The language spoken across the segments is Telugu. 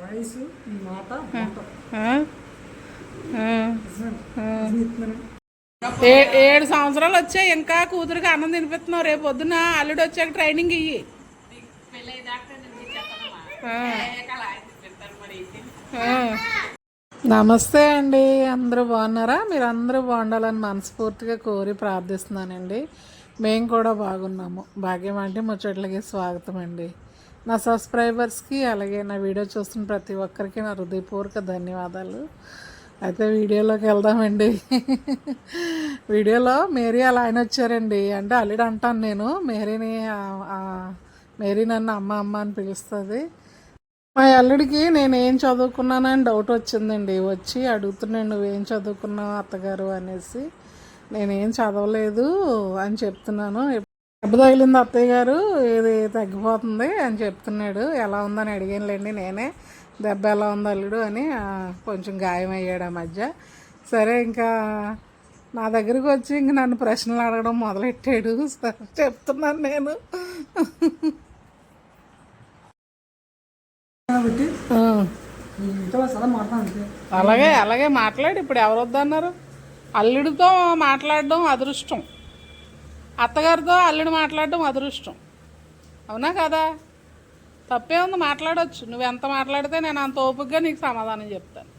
వయసు నీ మాట ఏడు సంవత్సరాలు వచ్చాయి ఇంకా కూతురికి అన్నం తినిపిస్తున్నావు. రేపు పొద్దున అల్లుడు వచ్చాక ట్రైనింగ్ ఇయ్యి. నమస్తే అండి. అందరూ బాగున్నారా? మీరు అందరూ బాగుండాలని మనస్ఫూర్తిగా కోరి ప్రార్థిస్తున్నానండి. మేము కూడా బాగున్నాము. భాగ్యం అంటే ముచ్చట్లకి స్వాగతం అండి. నా సబ్స్క్రైబర్స్కి అలాగే నా వీడియో చూస్తున్న ప్రతి ఒక్కరికి నా హృదయపూర్వక ధన్యవాదాలు. అయితే వీడియోలోకి వెళ్దామండి. వీడియోలో మేరీ అలా ఆయన వచ్చారండి. అంటే అల్లుడు అంటాను నేను. మేరీని మేరీ నన్ను అమ్మ అమ్మ అని పిలుస్తుంది. మా అల్లుడికి నేను ఏం చదువుకున్నానని డౌట్ వచ్చిందండి. వచ్చి అడుగుతున్నాను నువ్వేం చదువుకున్నావు అత్తగారు? అనేసి. నేనేం చదవలేదు అని చెప్తున్నాను. దెబ్బ తగిలింది అత్తయ్య గారు ఇది తగ్గిపోతుంది అని చెప్తున్నాడు. ఎలా ఉందని అడిగానులేండి నేనే. దెబ్బ ఎలా ఉంది అల్లుడు అని కొంచెం గాయం అయ్యాడు ఆ మధ్య. సరే ఇంకా నా దగ్గరికి వచ్చి ఇంక నన్ను ప్రశ్నలు అడగడం మొదలెట్టాడు. సరే చెప్తున్నాను నేను. అలాగే అలాగే మాట్లాడు. ఇప్పుడు ఎవరు వద్దన్నారు? అల్లుడితో మాట్లాడడం అదృష్టం. అత్తగారితో అల్లుడు మాట్లాడడం అదృష్టం. అవునా కదా? తప్పే ఉంది మాట్లాడవచ్చు నువ్వు ఎంత మాట్లాడితే నేను అంత ఓపికగా నీకు సమాధానం చెప్తాను.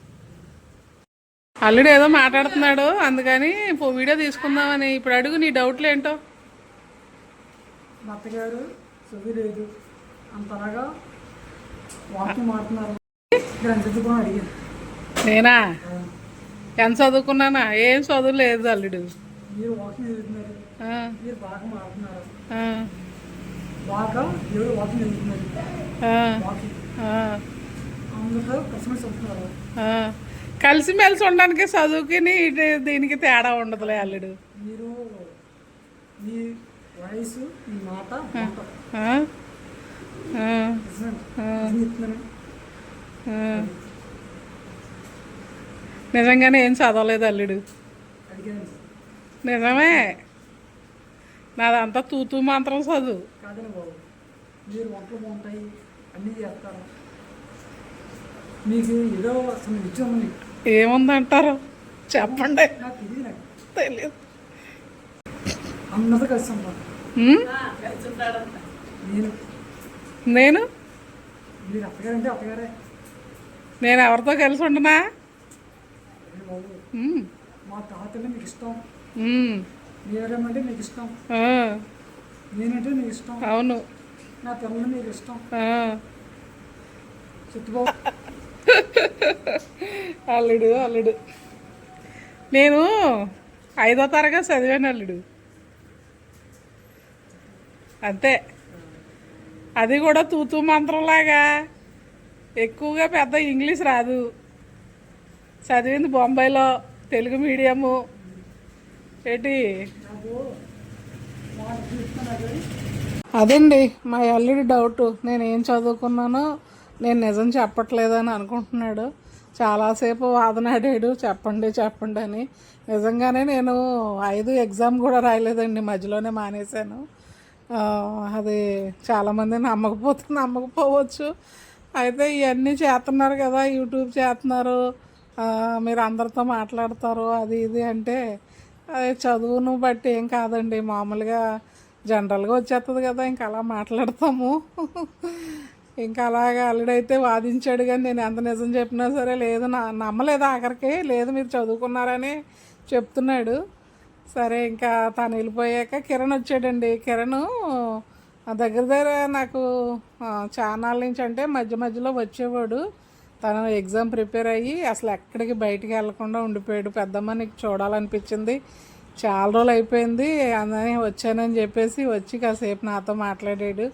అల్లుడు ఏదో మాట్లాడుతున్నాడు అందుకని పో వీడియో తీసుకుందామని ఇప్పుడు అడుగు నీ డౌట్లు ఏంటో. అత్తగారు అంతలాగా ఆడుతున్నారు నేనా? ఎంత చదువుకున్నానా? ఏం చదువు లేదు అల్లుడు. మీరు వాకింగ్ చదువుతున్నారు ఆ, మీరు బాగా మాడుతున్నారు ఆ, బాగా ఎవరు వాకింగ్ కస్టమర్స్ కలిసిమెలిసి ఉండడానికి చదువుకి దీనికి తేడా ఉండదులే అల్లుడు. మీరు మీ వయసు మీ మాట. నిజంగానే ఏం చదవలేదు అల్లుడు. అడిగాను. నిజమే. నాదంతా తూతూ మాత్రం చదువు. కాదని బాబు మీరు వంటలు బాగుంటాయి అన్నీ చేస్తారు. మీకు ఏదో అసలు ఏముందంటారు? చెప్పండి. నాకు ఇది నాకు. తెలియదు అందరూ కలిసి ఉంటారు. ఉమ్? నేను. నేను? మీరు అత్తగారంటే అత్తగారే. నేను ఎవరితో కలిసి ఉండనా? అరే బాబు. ఉమ్, మా తాతలు మీకు ఇష్టం. మీకు ఇష్టం. నేనంటే మీకు ఇష్టం. అవును. నా పిల్లలు మీకు ఇష్టం. చుట్టుబాబు అల్లుడు అల్లుడు. నేను ఐదో తరగతి చదివాను అల్లుడు. అంతే. అది కూడా తూతూ మంత్రంలాగా. ఎక్కువగా పెద్ద ఇంగ్లీష్ రాదు. చదివింది బొంబాయిలో తెలుగు మీడియము. ఏంటి? అదండి మా అల్లుడి డౌట్ నేను ఏం చదువుకున్నానో నేను నిజం చెప్పట్లేదని అనుకుంటున్నాడు. చాలాసేపు వాదనాడాడు చెప్పండి చెప్పండి అని. నిజంగానే నేను ఐదు ఎగ్జామ్ కూడా రాయలేదండి మధ్యలోనే మానేశాను. అది చాలామంది నమ్మకపోతే నమ్మకపోవచ్చు. అయితే ఇవన్నీ చేస్తున్నారు కదా యూట్యూబ్ చేస్తున్నారు. మీరు అందరితో మాట్లాడతారు అది ఇది అంటే చదువును బట్టి ఏం కాదండి మామూలుగా జనరల్గా వచ్చేస్తుంది కదా ఇంకా అలా మాట్లాడతాము. ఇంకా అలాగా అల్లుడైతే వాదించాడు కానీ నేను ఎంత నిజం చెప్పినా సరే లేదు నా నమ్మలేదు ఆఖరికి లేదు మీరు చదువుకున్నారని చెప్తున్నాడు. సరే ఇంకా తను వెళ్ళిపోయాక కిరణ్ వచ్చాడండి. కిరణ్ దగ్గర దగ్గర నాకు ఛానల్ నుంచి అంటే మధ్య మధ్యలో వచ్చేవాడు. తను ఎగ్జామ్ ప్రిపేర్ అయ్యి అసలు ఎక్కడికి బయటికి వెళ్ళకుండా ఉండిపోయాడు. పెద్దమ్మ నీకు చూడాలనిపించింది. చాలా రోజులు అయిపోయింది. అందుకని వచ్చానని చెప్పేసి వచ్చి కాసేపు నాతో మాట్లాడాడు.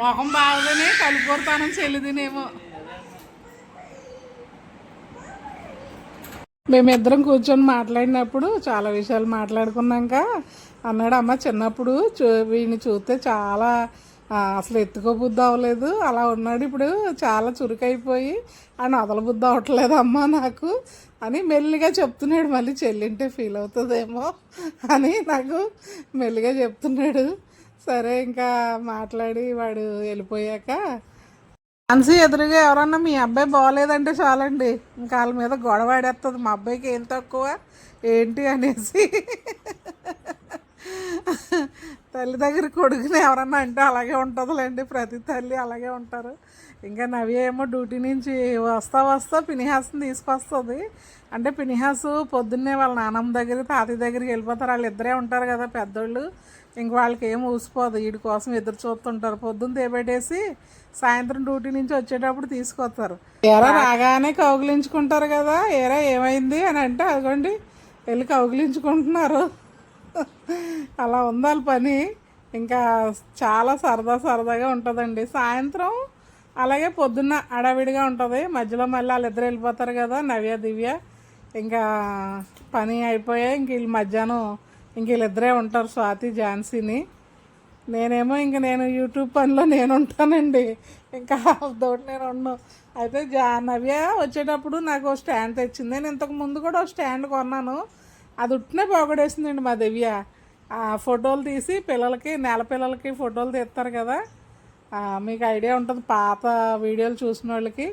మొహం బాగోదని కలుపుకొడతానని చెల్లిదినేమో మేమిద్దరం కూర్చొని మాట్లాడినప్పుడు చాలా విషయాలు మాట్లాడుకున్నాక అన్నాడు అమ్మ చిన్నప్పుడు చూ వీడిని చూస్తే చాలా అసలు ఎత్తుకో బుద్ధి అవ్వలేదు. అలా ఉన్నాడు ఇప్పుడు చాలా చురుకైపోయి ఆయన వదల బుద్ధి అవ్వట్లేదు అమ్మ నాకు అని మెల్లిగా చెప్తున్నాడు. మళ్ళీ చెల్లింటే ఫీల్ అవుతుందేమో అని నాకు మెల్లిగా చెప్తున్నాడు. సరే ఇంకా మాట్లాడి వాడు వెళ్ళిపోయాక అన్సి ఎదురుగా ఎవరన్నా మీ అబ్బాయి బాగోలేదంటే చాలండి. ఇంకా వాళ్ళ మీద గొడవ ఆడేస్తుంది మా అబ్బాయికి ఏం తక్కువ? ఏంటి అనేసి. తల్లి దగ్గర కొడుకుని ఎవరన్నా అంటే అలాగే ఉంటుందిలేండి. ప్రతి తల్లి అలాగే ఉంటారు. ఇంకా నవ్య ఏమో డ్యూటీ నుంచి వస్తా వస్తా పినిహాస్ని తీసుకొస్తుంది. అంటే పినిహాసు పొద్దున్నే వాళ్ళ నాన్నమ్మ దగ్గర తాతయ్య దగ్గరికి వెళ్ళిపోతారు. వాళ్ళు ఇద్దరే ఉంటారు కదా పెద్దోళ్ళు. ఇంక వాళ్ళకి ఏం ఊసిపోదు. వీడి కోసం ఎదురు చూస్తుంటారు. పొద్దున్న తేబెట్టేసి సాయంత్రం డ్యూటీ నుంచి వచ్చేటప్పుడు తీసుకొస్తారు. ఎరా రాగానే కౌగిలించుకుంటారు కదా. ఏరా ఏమైంది అని అంటే అదిగోండి వెళ్ళి కౌగిలించుకుంటున్నారు. అలా ఉందాలి పని. ఇంకా చాలా సరదా సరదాగా ఉంటుందండి. సాయంత్రం అలాగే పొద్దున్న అడావిడిగా ఉంటుంది. మధ్యలో మళ్ళీ వాళ్ళిద్దరు వెళ్ళిపోతారు కదా నవ్య దివ్య. ఇంకా పని అయిపోయాయి ఇంక వీళ్ళు మధ్యాహ్నం ఇంక వీళ్ళిద్దరే ఉంటారు స్వాతి ఝాన్సీని. నేనేమో ఇంక నేను యూట్యూబ్ పనిలో నేను ఉంటానండి. ఇంకా తోటి నేను ఉన్నాను అయితే జా నవ్య వచ్చేటప్పుడు నాకు స్టాండ్ తెచ్చింది. నేను ఇంతకు ముందు కూడా స్టాండ్ కొన్నాను. అది ఉట్టినే పోగొడేసిందండి మా దివ్య. ఆ ఫోటోలు తీసి పిల్లలకి నెల పిల్లలకి ఫోటోలు తీస్తారు కదా. మీకు ఐడియా ఉంటుంది పాత వీడియోలు చూసిన వాళ్ళకి.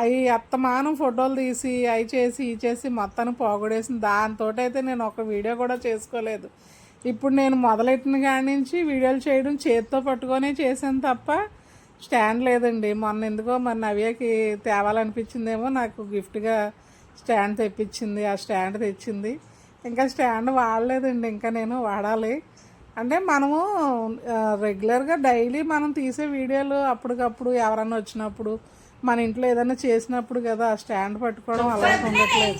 అవి అత్తమానం ఫోటోలు తీసి అవి చేసి ఇవి చేసి మొత్తాన్ని పోగొడేసింది దాంతో అయితే నేను ఒక వీడియో కూడా చేసుకోలేదు. ఇప్పుడు నేను మొదలెట్టిన కాడి నుంచి వీడియోలు చేయడం చేతితో పట్టుకొనే చేశాను తప్ప స్టాండ్ లేదండి. మొన్న ఎందుకో మరి నవ్యకి తేవాలనిపించిందేమో నాకు గిఫ్ట్గా స్టాండ్ తెప్పించింది. ఆ స్టాండ్ తెచ్చింది. ఇంకా స్టాండ్ వాడలేదండి ఇంకా నేను వాడాలి. అంటే మనము రెగ్యులర్గా డైలీ మనం తీసే వీడియోలు అప్పటికప్పుడు ఎవరన్నా వచ్చినప్పుడు మన ఇంట్లో ఏదైనా చేసినప్పుడు కదా ఆ స్టాండ్ పట్టుకోవడం అలా ఉండట్లేదు.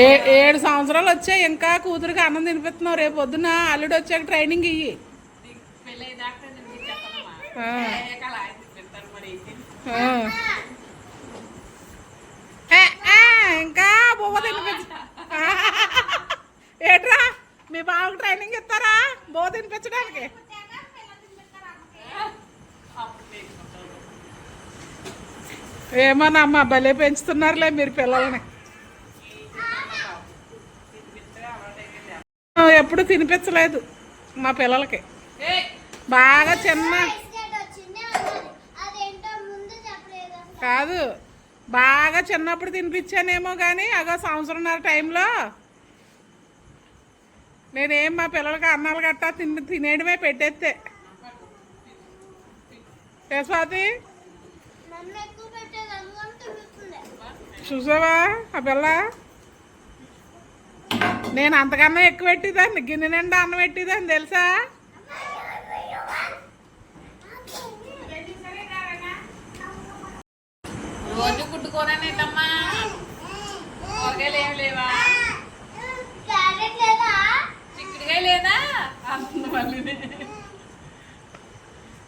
ఏ ఏడు సంవత్సరాలు వచ్చాయి ఇంకా కూతురికి అన్నం తినిపిస్తున్నావు రేపు పొద్దున అల్లుడు వచ్చాక ట్రైనింగ్ ఇయ్యి. ఆ. ఆ. ఏ, ఏ, ఇంకా బొమ్మ తినిపించ ఏట్రా? మీ బాబుకి ట్రైనింగ్ ఇస్తారా? బో తినిపించడానికి? ఏమోనమ్మా భలే పెంచుతున్నారులే మీరు పిల్లల్ని. ఎప్పుడు తినిపించలేదు మా పిల్లలకి. బాగా చిన్న అదేంటో ముందు చెప్పలేదు కాదు. బాగా చిన్నప్పుడు తినిపించానేమో కానీ అగో సంవత్సరంన్నర టైంలో నేనేం మా పిల్లలకి అన్నాలు గట్టా తిని తినేయడమే పెట్టేస్తే ఏ చూసావా ఆ పిల్ల? నేను అంతకన్నా ఎక్కువ పెట్టేదాన్ని గిన్నె నిండా అన్నం పెట్టేదాన్ని తెలుసా? కూరనేటమ్మా కూరగాయలు ఏమి లేవా? క్యారెట్ లేదా చిక్కుడుకాయ లేదా? అంటుంది మళ్ళీ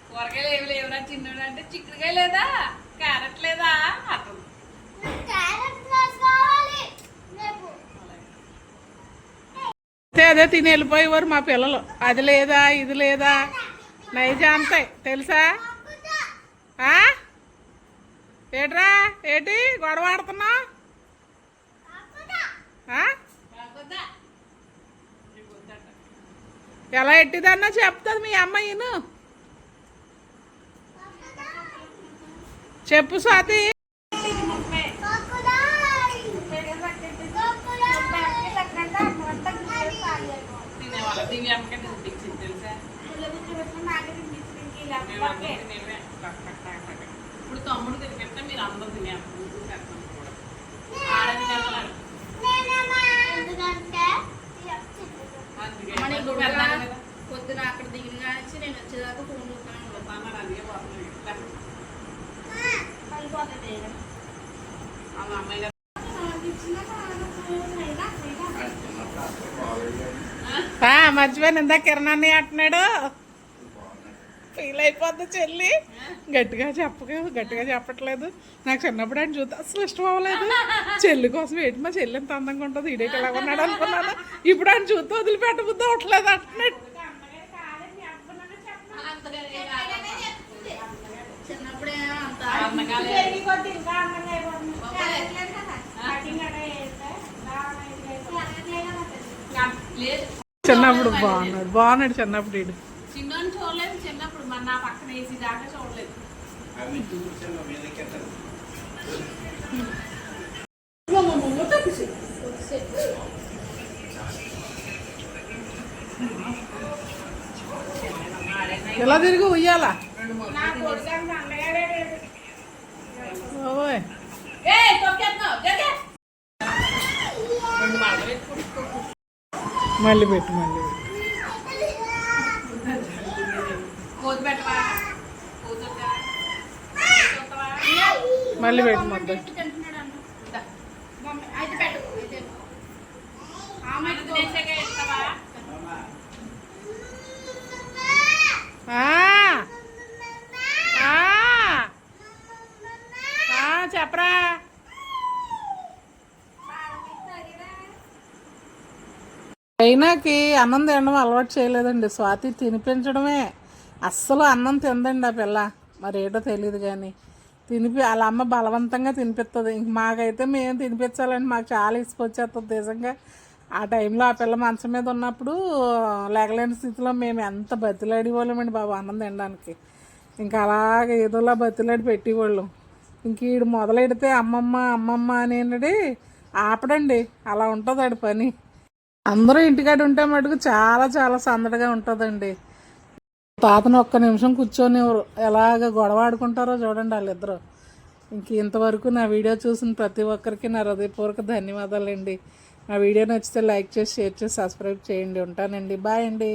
కూరగాయలు ఏమి లేవురా చిన్నడు అంటే. చిక్కుడుకాయ లేదా? క్యారెట్ లేదా? అంటుంది అదే తిని వెళ్ళిపోయేవారు మా పిల్లలు. అది లేదా ఇది లేదా? నైజా అంతాయి తెలుసా? ఆ? ఏట్రా? ఏంటి? గొడవ ఆడుతున్నా ఎలా ఎట్టిదన్నా చెప్తుంది మీ అమ్మాయిను చెప్పు స్వాతి. మర్చిపోయాను. ఇందా కిరణాన్ని అంటున్నాడు. ఫీల్ అయిపోద్ది చెల్లి. గట్టిగా చెప్పక గట్టిగా చెప్పట్లేదు. నాకు చిన్నప్పుడు ఆయన చూస్తే అసలు ఇష్టం అవ్వలేదు. చెల్లి కోసం ఏంటి? మా చెల్లి ఎంత అందంగా ఉంటుంది ఇడేటి ఎలా ఉన్నాడు అనుకున్నాను. ఇప్పుడు ఆయన చూస్తే వదిలిపెట్టబుద్ధి అవ్వట్లేదు అంటున్నాడు. చిన్నప్పుడే అంత చిన్నప్పుడు బాగున్నాడు బాగున్నాడు చిన్నప్పుడు వీడు చిన్నోని చూడలేదు చిన్నప్పుడు మన నా పక్కన వేసి దాకా చూడలేదు ఇలా తిరిగి ఉయ్యాలా ఓయ్ ఏయ్, తొక్కేస్తున్నావు, జరగే. రెండు మాటలు పెట్టుకో. మళ్ళీ పెట్టు మళ్ళీ? మళ్ళీ పెట్టు మొత్తం పెట్టి తింటున్నాడు అన్న ఇదా. మమ్మీ అయితే పెట్టు అయితే ఆమె మనది నేసాక ఇస్తావా? ఆ. ఆ. ఆ, చెప్పరా అయినాకి అన్నం తినడం అలవాటు చేయలేదండి. స్వాతి తినిపించడమే. అస్సలు అన్నం తిందండి ఆ పిల్ల. మరేటో తెలియదు కానీ తినిపి వాళ్ళ అమ్మ బలవంతంగా తినిపిస్తుంది ఇంక మాకైతే మేము తినిపించాలండి. మాకు చాలా ఇసుకొచ్చేస్తుంది నిజంగా. ఆ టైంలో ఆ పిల్ల మంచం మీద ఉన్నప్పుడు లేకలేని స్థితిలో మేము ఎంత బతిలాడేవాళ్ళమండి బాబు అన్నం తినడానికి. ఇంకా అలాగ ఏదోలా బతిలాడి పెట్టేవాళ్ళం. ఇంక ఈడు మొదలెడితే అమ్మమ్మ అమ్మమ్మ అనేది ఆపడండి. అలా ఉంటుంది ఆడి పని. అందరూ ఇంటికాడ ఉంటే మటుకు చాలా చాలా సందడిగా ఉంటుందండి. తాతను ఒక్క నిమిషం కూర్చొని ఎలాగ గొడవ ఆడుకుంటారో చూడండి వాళ్ళిద్దరూ. ఇంక ఇంతవరకు నా వీడియో చూసిన ప్రతి ఒక్కరికి నా హృదయపూర్వక ధన్యవాదాలండి. నా వీడియో నచ్చితే లైక్ చేసి షేర్ చేసి సబ్స్క్రైబ్ చేయండి. ఉంటానండి. బాయ్ అండి.